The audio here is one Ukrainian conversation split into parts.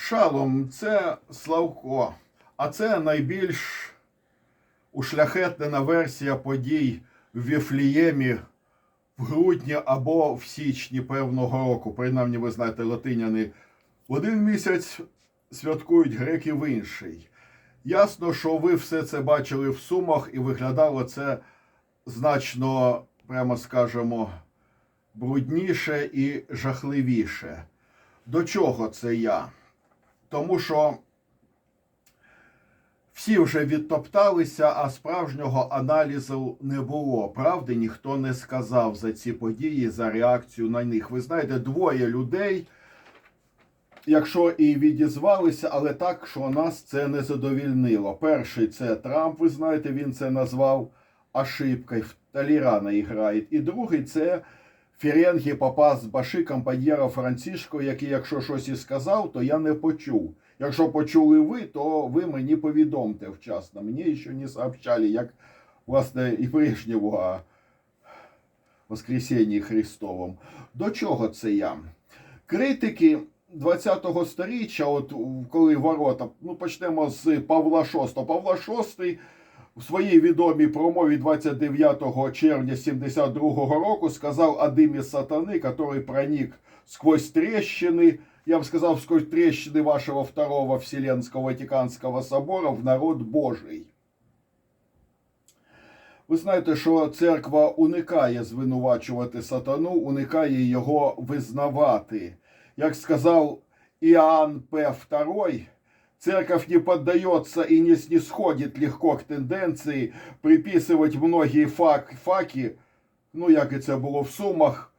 Шалом це Славко, а це найбільш ушляхетнена версія подій в Віфліємі в грудні або в січні певного року. Принаймні, ви знаєте, латиняни в один місяць святкують греки в інший. Ясно, що ви все це бачили в сумах і виглядало це значно, прямо скажемо, брудніше і жахливіше. До чого це я? Тому що всі вже відтопталися, а справжнього аналізу не було. Правди ніхто не сказав за ці події, за реакцію на них. Ви знаєте, двоє людей, якщо і відізвалися, але так, що нас це не задовільнило. Перший це Трамп, ви знаєте, він це назвав ошибкою. В Талірана грає. І другий це Ференгі попас Баши, компаньєра Францишко, який, якщо щось і сказав, то я не почув. Якщо почули ви, то ви мені повідомте вчасно. Мені ще не сообщали, як власне і прежнього Воскресінні Христовом. До чого це я? Критики 20-го сторіччя, от коли ворота, ну почнемо з Павла VI. Павла VI у своїй відомій промові 29 червня 72 року сказав о дымі сатани, который проник сквозь трещины, я бы сказал, сквозь трещины вашего второго Вселенского Ватиканского собора в народ Божий. Ви знаєте, що церква уникає звинувачувати сатану, уникає його визнавати. Як сказав Іоанн П. II, Церковь не поддается и не снисходит легко к тенденції приписувати многі фак, факи, ну як і це було в Сумах,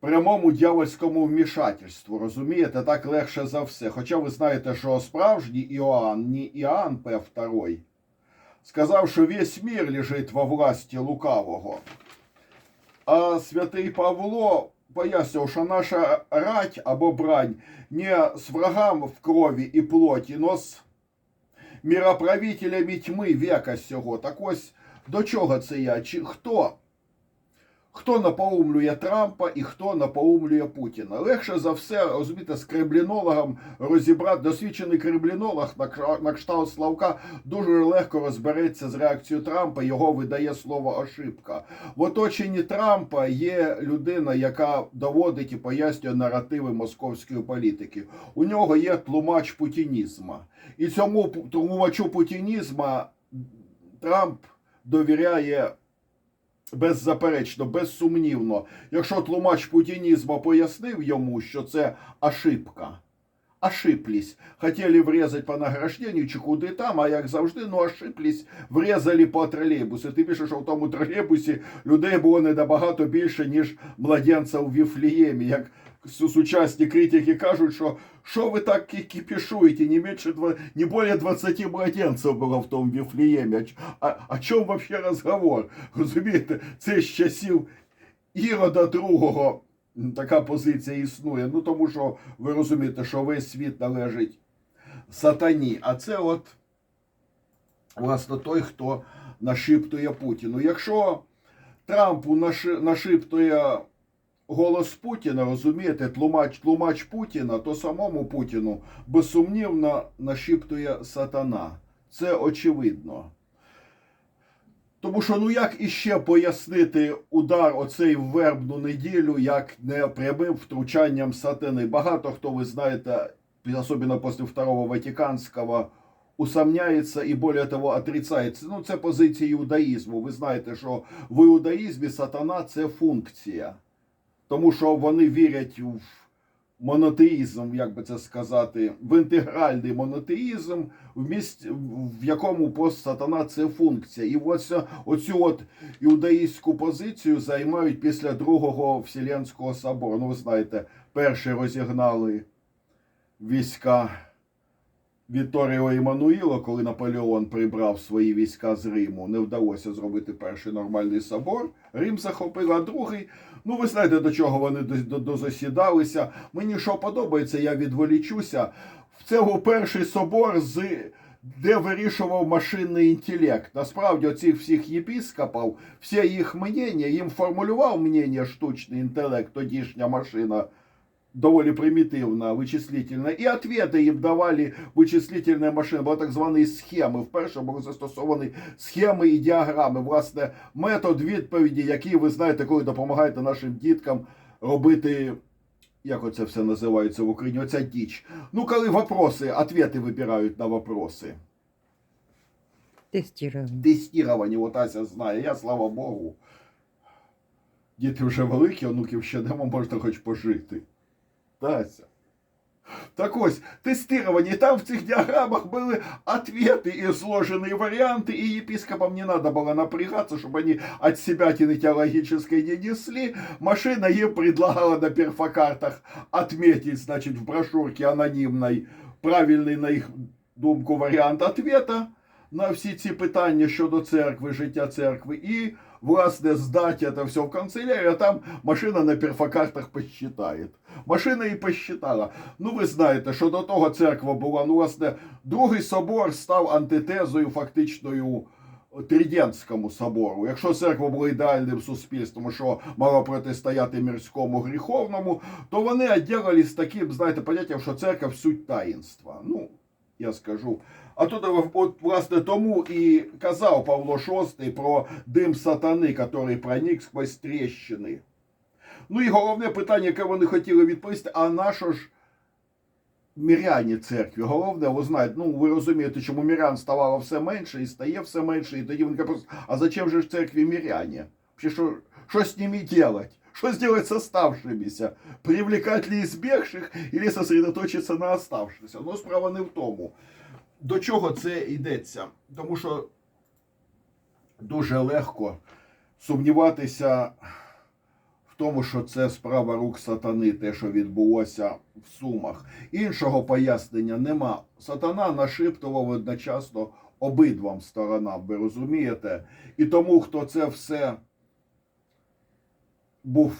прямому дьявольському вмішательству. Розумієте, так легше за все. Хоча ви знаєте, що справжній Іоанн, не Іоанн П. II, сказав, що весь мир лежить во власті лукавого. А святий Павло пояснював, що наша рать або брань не з врагам в крові і плоті, но з міроправителями тьми века сього. Так ось до чого це я? Чи хто? Хто напоумлює Трампа і хто напоумлює Путіна? Легше за все, розумієте, з кремлінологом розібрати, досвідчений кремлінолог на кшталт Славка дуже легко розбереться з реакцією Трампа, його видає слово ошибка. В оточенні Трампа є людина, яка доводить і пояснює наративи московської політики. У нього є тлумач путінізма. І цьому тлумачу путінізма Трамп довіряє беззаперечно, безсумнівно. Якщо тлумач путінізму пояснив йому, що це ошибка. Ошиблись. хотіли врізати по награжденню чи куди там, а як завжди, ну ошиблись, врезали по тролейбусі. Ти пишеш, що в тому тролейбусі людей було не набагато більше, ніж младенця у Віфліємі. Як сучасні критики кажуть, що що ви так ки- кипішуєте, не менше два, не більше 20 младенців було в тому Віфліємі. А, о чому вообще розговор? Розумієте, це з часів Ірода другого така позиція існує. Ну тому що ви розумієте, що весь світ належить сатані. А це от власне той, хто нашіптує Путіну. Якщо Трампу наши- нашіптує голос Путіна, розумієте, тлумач, тлумач Путіна, то самому Путіну безсумнівно нашіптує сатана. Це очевидно. Тому що ну як іще пояснити удар оцей в вербну неділю, як не прямим втручанням сатани? Багато хто ви знаєте, особенно після Второго Ватиканського, усомняється і більше того отрицається. Ну, це позиція іудаїзму. Ви знаєте, що в іудаїзмі сатана це функція, тому що вони вірять в монотеїзм, як би це сказати, в інтегральний монотеїзм, в місць, в якому пост сатана це функція. І ось оцю от іудаїстську позицію займають після другого Вселенського собору. Ну, ви знаєте, перші розігнали війська Віторіо Іммануїла, коли Наполеон прибрав свої війська з Риму, не вдалося зробити перший нормальний собор. Рим захопив, а другий. Ну, ви знаєте, до чого вони до- до- дозасідалися. Мені що подобається, я відволічуся. Це був перший собор, з, де вирішував машинний інтелект. Насправді, оцих всіх єпіскопів, всі їх мнення, їм формулював мнення штучний інтелект, тодішня машина доволі примітивна, вичислительна, і ответи їм давали вичислительні машини, були так звані схеми. Вперше були застосовані схеми і діаграми. Власне, метод відповіді, який ви знаєте, коли допомагаєте нашим діткам робити. Як оце все називається в Україні? Оця діч. Ну, коли вопроси, ответи вибирають на вопроси. Тестирование. Тестіровані, от Ася знає. Я, слава Богу. Діти вже великі, онуків ще нема, можна хоч пожити. Тася. Так ось, тестирование. Там в цих діаграмах були ответы и сложенные варианты, и епископам не надо было напрягаться, чтобы они от себя теологической не несли. Машина им предлагала на перфокартах отметить, значит, в брошюрке анонимной правильный, на їх думку, варіант ответа на всі ці питання щодо церкви, життя церкви, і, власне, здати це все в канцелярію, а там машина на перфокартах посчитає. Машина і посчитала. Ну, ви знаєте, що до того церква була, ну, власне, другий собор став антитезою фактичною Тридентському собору. Якщо церква була ідеальним суспільством, що мала протистояти мирському гріховному, то вони відділились таким, знаєте, поняттям, що церква суть таїнства. Ну, я скажу. А тут от, власне тому і казав Павло VI про дим сатани, який проник сквозь тріщини. Ну і головне питання, яке вони хотіли відповісти, а на що ж міряні церкві? Головне, ви знаєте, ну ви розумієте, чому мірян ставало все менше і стає все менше, і тоді вони кажуть, а зачем же ж церкві міряні? Вообще, що, що з ними делать? Что сделать с оставшимися? Привлекать ли избегших или сосредоточиться на оставшихся? Ну, справа не в тому. До чого це йдеться? Тому що дуже легко сумніватися в тому, що це справа рук сатани, те, що відбулося в Сумах. Іншого пояснення нема. Сатана нашіптував одночасно обидвам сторонам, ви розумієте? І тому, хто це все був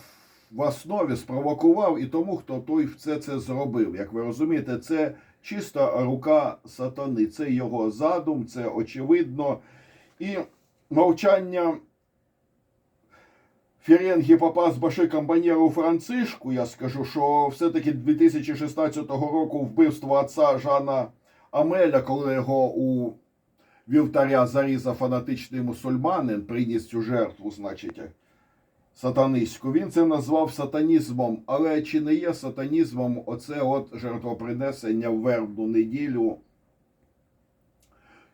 в основі, спровокував, і тому, хто той все це зробив. Як ви розумієте, це чиста рука сатани. Це його задум, це очевидно. І мовчання Ференгі попав з Баши Камбанєру Францишку, я скажу, що все-таки 2016 року вбивство отца Жана Амеля, коли його у вівтаря зарізав фанатичний мусульманин, приніс цю жертву, значить, сатанистську. Він це назвав сатанізмом, але чи не є сатанізмом оце от жертвопринесення в вербну неділю?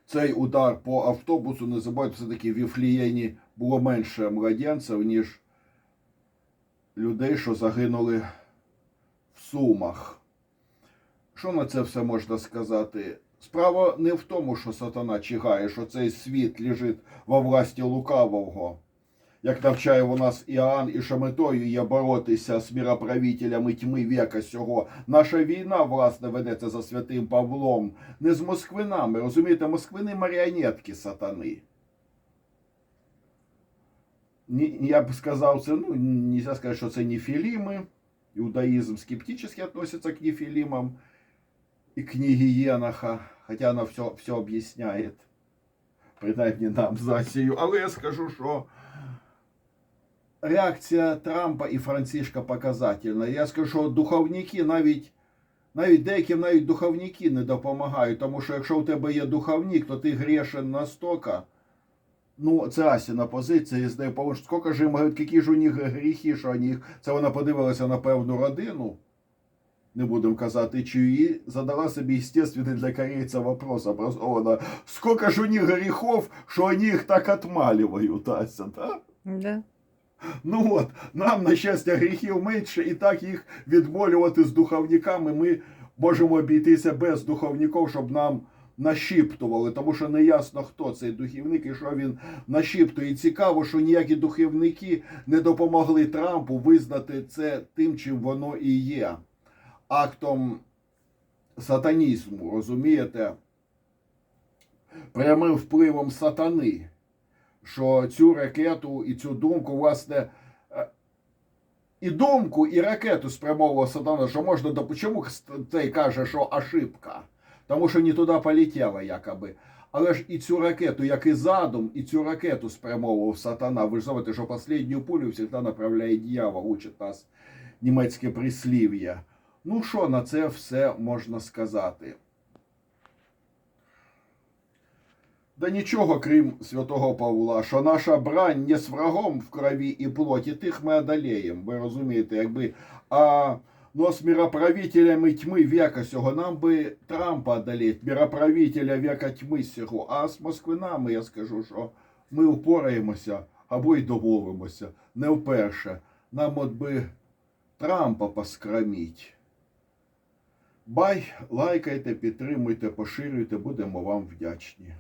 Цей удар по автобусу, не забувайте, все-таки в Віфлієні було менше младенців, ніж людей, що загинули в Сумах. Що на це все можна сказати? Справа не в тому, що сатана чигає, що цей світ лежить во власті лукавого. Як навчає у нас Іоанн, і що є боротися з міроправителями тьми віка сього. Наша війна, власне, ведеться за святим Павлом, не з москвинами. Розумієте, москвини маріонетки сатани. Я б сказав, це, ну, нельзя сказати, що це нефіліми. Иудаизм скептически относится к нефилимам и книге Еноха, хотя она все, все объясняет, принаймні нам з Асією. Але я скажу, що реакція Трампа і Францишка показательна. Я скажу, що духовники навіть. Навіть деяким навіть духовники не допомагають, тому що якщо у тебе є духовник, то ти грешен настільки. Ну, це Асіна позиція, з нею повинен. Скільки ж їм говорять, які ж у них гріхи, що у них. Це вона подивилася на певну родину, не будемо казати, чиї, задала собі естественний для корейця вопрос образованно. Скільки ж у них гріхов, що вони їх так отмалюють, Ася, да? Да. Ну от, нам, на щастя, гріхів менше, і так їх відмолювати з духовниками ми можемо обійтися без духовників, щоб нам нашіптували, тому що не ясно, хто цей духовник і що він нашіптує. І цікаво, що ніякі духовники не допомогли Трампу визнати це тим, чим воно і є. Актом сатанізму, розумієте? Прямим впливом сатани що цю ракету і цю думку, власне, е, і думку, і ракету спрямовував Сатана, що можна до чому цей каже, що ошибка? Тому що не туди полетіла, якоби. Але ж і цю ракету, як і задум, і цю ракету спрямовував сатана. Ви ж знаєте, що останню пулю завжди направляє дьявол, учить нас німецьке прислів'я. Ну, що на це все можна сказати? Да нічого, крім святого Павла, що наша брань не з врагом в крові і плоті, тих ми одолеємо. Ви розумієте, якби. А но з мироправителями тьми века сього нам би Трампа одолеть, мироправителя века тьми сього. А з Москвинами я скажу, що ми упораємося або й домовимося. Не вперше. Нам от би Трампа поскраміть. Бай, лайкайте, підтримуйте, поширюйте, будемо вам вдячні.